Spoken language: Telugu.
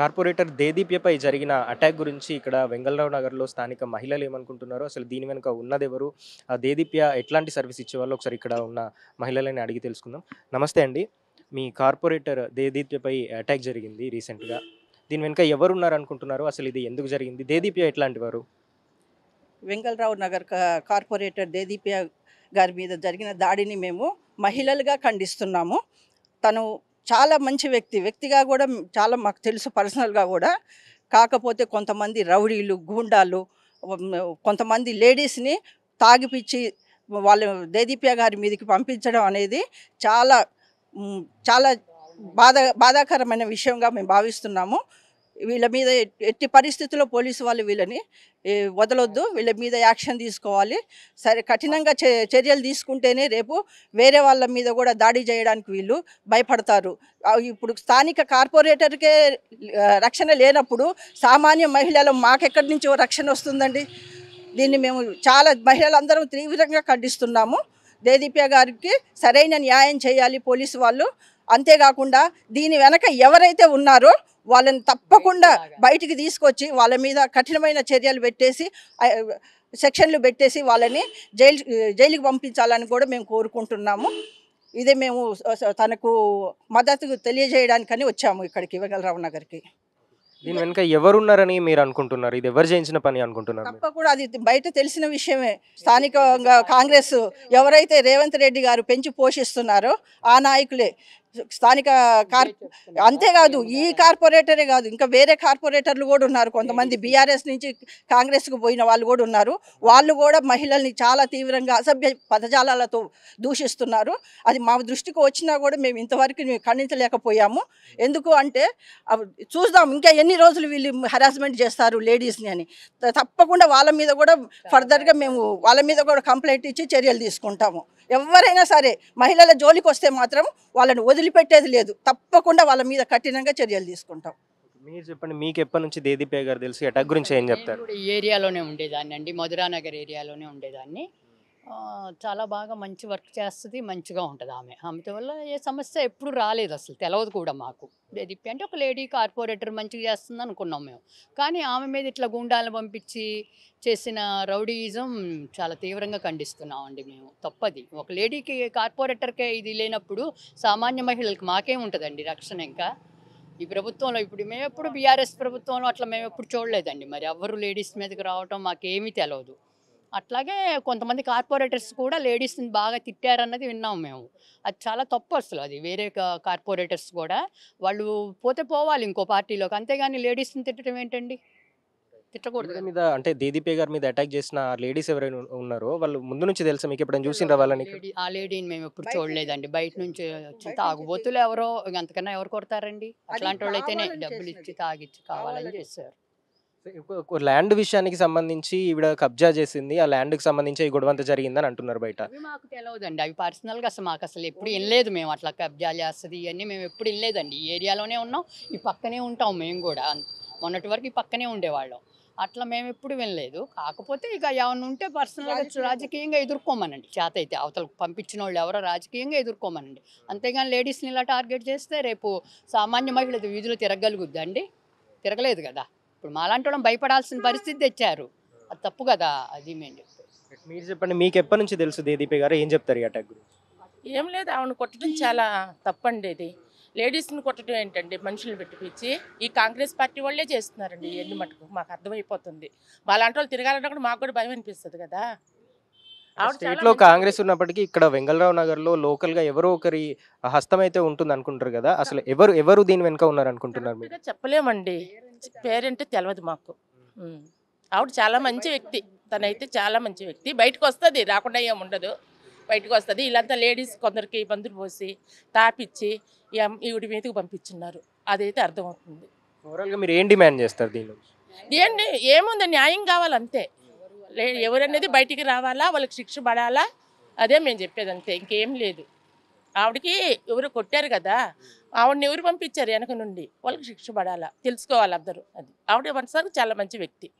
కార్పొరేటర్ దేదీప్యపై జరిగిన అటాక్ గురించి ఇక్కడ వెంగళరావు నగర్లో స్థానిక మహిళలు ఏమనుకుంటున్నారో అసలు దీని వెనుక ఉన్నదెవరు ఆ దేదీప్య ఎట్లాంటి సర్వీస్ ఇచ్చేవాళ్ళు? ఒకసారి ఇక్కడ ఉన్న మహిళలని అడిగి తెలుసుకుందాం. నమస్తే అండి. మీ కార్పొరేటర్ దేదీప్యపై అటాక్ జరిగింది రీసెంట్గా. దీని వెనుక ఎవరు ఉన్నారు అనుకుంటున్నారు అసలు ఇది ఎందుకు జరిగింది? దేదీప్య ఎట్లాంటి వారు వెంగళరావు నగర్ కా- కార్పొరేటర్ దేదీప్య గారి మీద జరిగిన దాడిని మేము మహిళలుగా ఖండిస్తున్నాము. తను చాలా మంచి వ్యక్తి. వ్యక్తిగా కూడా చాలా మాకు తెలుసు పర్సనల్గా కూడా. కాకపోతే కొంతమంది రౌడీలు గూండాలు కొంతమంది లేడీస్ని తాగిపిచ్చి వాళ్ళ దేదీప్య గారి మీదకి పంపించడం అనేది చాలా చాలా బాధ బాధాకరమైన విషయంగా మేము భావిస్తున్నాము. వీళ్ళ మీద ఎట్టి పరిస్థితుల్లో పోలీసు వాళ్ళు వీళ్ళని వదలొద్దు. వీళ్ళ మీద యాక్షన్ తీసుకోవాలి. సరే కఠినంగా చర్యలు తీసుకుంటేనే రేపు వేరే వాళ్ళ మీద కూడా దాడి చేయడానికి వీళ్ళు భయపడతారు. ఇప్పుడు స్థానిక కార్పొరేటర్కే రక్షణ లేనప్పుడు సామాన్య మహిళలు మాకెక్కడి నుంచో రక్షణ వస్తుందండి? దీన్ని మేము చాలా మహిళలందరం తీవ్రంగా ఖండిస్తున్నాము. దేదీప్య గారికి సరైన న్యాయం చేయాలి పోలీసు వాళ్ళు. అంతేకాకుండా దీని వెనక ఎవరైతే ఉన్నారో వాళ్ళని తప్పకుండా బయటికి తీసుకొచ్చి వాళ్ళ మీద కఠినమైన చర్యలు పెట్టేసి సెక్షన్లు పెట్టేసి వాళ్ళని జైలు జైలుకి పంపించాలని కూడా మేము కోరుకుంటున్నాము. ఇదే మేము తనకు మద్దతు తెలియజేయడానికని వచ్చాము ఇక్కడికి వెంగళరావు నగర్కి. దీని వెనుక ఎవరున్నారని మీరు అనుకుంటున్నారు? ఇది ఎవరు చేయించిన పని అనుకుంటున్నారు కూడా అది బయట తెలిసిన విషయమే. స్థానికంగా కాంగ్రెస్ ఎవరైతే రేవంత్ రెడ్డి గారు పెంచి పోషిస్తున్నారో ఆ నాయకులే. స్థానిక కార్ అంతేకాదు ఈ కార్పొరేటరే కాదు ఇంకా వేరే కార్పొరేటర్లు కూడా ఉన్నారు. కొంతమంది బీఆర్ఎస్ నుంచి కాంగ్రెస్కు పోయిన వాళ్ళు కూడా ఉన్నారు. వాళ్ళు కూడా మహిళల్ని చాలా తీవ్రంగా అసభ్య పదజాలాలతో దూషిస్తున్నారు. అది మా దృష్టికి వచ్చినా కూడా మేము ఇంతవరకు ఖండించలేకపోయాము. ఎందుకు అంటే చూద్దాం ఇంకా ఎన్ని రోజులు వీళ్ళు హరాస్మెంట్ చేస్తారు లేడీస్ని అని. తప్పకుండా వాళ్ళ మీద కూడా ఫర్దర్గా మేము వాళ్ళ మీద కూడా కంప్లైంట్ ఇచ్చి చర్యలు తీసుకుంటాము. ఎవరైనా సరే మహిళల జోలికి వస్తే మాత్రం వాళ్ళని వదిలిపెట్టేది లేదు. తప్పకుండా వాళ్ళ మీద కఠినంగా చర్యలు తీసుకుంటాం. మీరు చెప్పండి మీకు ఎప్పటి నుంచి దేదీప్య గారు తెలిసి అటాక్ గురించి ఏం చెప్తారు? ఏరియాలోనే ఉండేదాన్ని అండి మధురానగర్ ఏరియాలోనే ఉండేదాన్ని. చాలా బాగా మంచి వర్క్ చేస్తుంది మంచిగా ఉంటుంది ఆమె. ఆమెతో వల్ల ఏ సమస్య ఎప్పుడు రాలేదు అసలు తెలవదు కూడా మాకు. దేదీప్య అంటే ఒక లేడీ కార్పొరేటర్ మంచిగా చేస్తుంది అనుకున్నాం మేము. కానీ ఆమె మీద ఇట్లా గుండాలను పంపించి చేసిన రౌడీయిజం చాలా తీవ్రంగా ఖండిస్తున్నామండి మేము. తప్పది. ఒక లేడీకి కార్పొరేటర్కే ఇది లేనప్పుడు సామాన్య మహిళలకు మాకేం ఉంటుందండి రక్షణ ఇంకా. ఈ ప్రభుత్వంలో ఇప్పుడు మేము ఎప్పుడు బీఆర్ఎస్ ప్రభుత్వంలో అట్లా మేము ఎప్పుడు చూడలేదండి. మరి ఎవరు లేడీస్ మీదకి రావటం మాకేమీ తెలియదు అట్లాగే కొంతమంది కార్పొరేటర్స్ కూడా లేడీస్ని బాగా తిట్టారన్నది విన్నాం మేము. అది చాలా తప్పు అసలు అది. వేరే కా- కార్పొరేటర్స్ కూడా వాళ్ళు పోతే పోవాలి ఇంకో పార్టీలోకి. అంతేగాని లేడీస్ని తిట్టడం ఏంటండి? తిట్టకూడదు. మీద అంటే దేదీప్య గారి మీద అటాక్ చేసిన లేడీస్ ఎవరైనా ఉన్నారో వాళ్ళు ముందు నుంచి తెలుసా మీకు ఎప్పుడైనా చూసిండ్రా వాళ్ళని? ఆ లేడీని మేము ఎప్పుడు చూడలేదండి. బయట నుంచి వచ్చి తాగుబోతులు ఎవరో ఇంక అంతకన్నా ఎవరు కొడతారండి? అట్లాంటి వాళ్ళు అయితేనే డబ్బులు ఇచ్చి. తాగిచ్చి కావాలని. చేశారు. ల్యాండ్ విషయానికి సంబంధించి ఈవిడ కబ్జా చేసింది. ఆ ల్యాండ్కి సంబంధించి ఈ గొడవంతా జరిగిందని అంటున్నారు బయట. అవి మాకు తెలియదండి అవి పర్సనల్గా అసలు మాకు అసలు ఎప్పుడు వినలేదు మేము అట్లా కబ్జా చేస్తుంది ఇవన్నీ మేము ఎప్పుడు వినలేదండి ఈ ఏరియాలోనే ఉన్నాం. ఈ పక్కనే ఉంటాం మేము కూడా. మొన్నటి వరకు ఈ పక్కనే ఉండేవాళ్ళం. అట్లా మేము ఎప్పుడు వినలేదు. కాకపోతే ఇక ఏమన్నా ఉంటే పర్సనల్గా రాజకీయంగా. రాజకీయంగా ఎదుర్కోమనండి. చేత అయితే అవతలకు పంపించిన వాళ్ళు ఎవరో రాజకీయంగా ఎదుర్కోమనండి. అంతేగాని లేడీస్ని ఇలా టార్గెట్ చేస్తే రేపు సామాన్య మహిళ వీధిలో తిరగలుగుద్దండి. తిరగలేదు కదా. ఇప్పుడు మాలాంటి వాళ్ళం భయపడాల్సిన పరిస్థితి తెచ్చారు. అది తప్పు కదా అది మేము చెప్పేది మీరు చెప్పండి మీకు ఎప్పటి నుంచి తెలుసు దేదీప్య గారు ఏం చెప్తారు ఈ అటాక్ గురించి? ఏం లేదు ఆవిడ కొట్టడం చాలా తప్పండి ఇది. లేడీస్ని కొట్టడం ఏంటండి మనుషులు పెట్టిపించి ఈ కాంగ్రెస్ పార్టీ వాళ్ళే చేస్తున్నారండి ఎన్ని మటుకు మాకు అర్థమైపోతుంది. వాళ్ళంటి వాళ్ళు తిరగాలన్నా కూడా మాకు కూడా భయం అనిపిస్తుంది కదా. స్టేట్లో కాంగ్రెస్ ఉన్నప్పటికీ ఇక్కడ వెంగళరావు నగర్లో లోకల్గా ఎవరో ఒకరి హస్తం అయితే ఉంటుంది అనుకుంటారు కదా అసలు ఎవరు ఎవరు దీని వెనుక ఉన్నారు అనుకుంటున్నారు మీరు చెప్పలేమండి. పేరెంట్ తెలియదు మాకు. ఉమ్. ఆవిడ చాలా మంచి వ్యక్తి. తనైతే చాలా మంచి వ్యక్తి. బయటకు వస్తుంది రాకుండా ఏం ఉండదు. బయటకు వస్తుంది. వీళ్ళంతా లేడీస్ కొందరికి మందులు పోసి తాపిచ్చి ఈవిడ మీదకి పంపించున్నారు. అదైతే అర్థమవుతుంది. ఓవరాల్గా మీరు ఏం డిమాండ్ చేస్తారు దీని ఏంటి? ఏముంది? న్యాయం కావాలంతే. ఎవరనేది బయటికి రావాలా? వాళ్ళకి శిక్ష పడాలా? అదే మేము చెప్పేది అంతే ఇంకేం లేదు. ఆవిడకి ఎవరు కొట్టారు కదా ఆవిడని ఎవరు పంపించారు వెనక నుండి? వాళ్ళకి శిక్ష పడాలా? తెలుసుకోవాలి అందరూ అది. ఆవిడ మనసారి చాలా మంచి వ్యక్తి.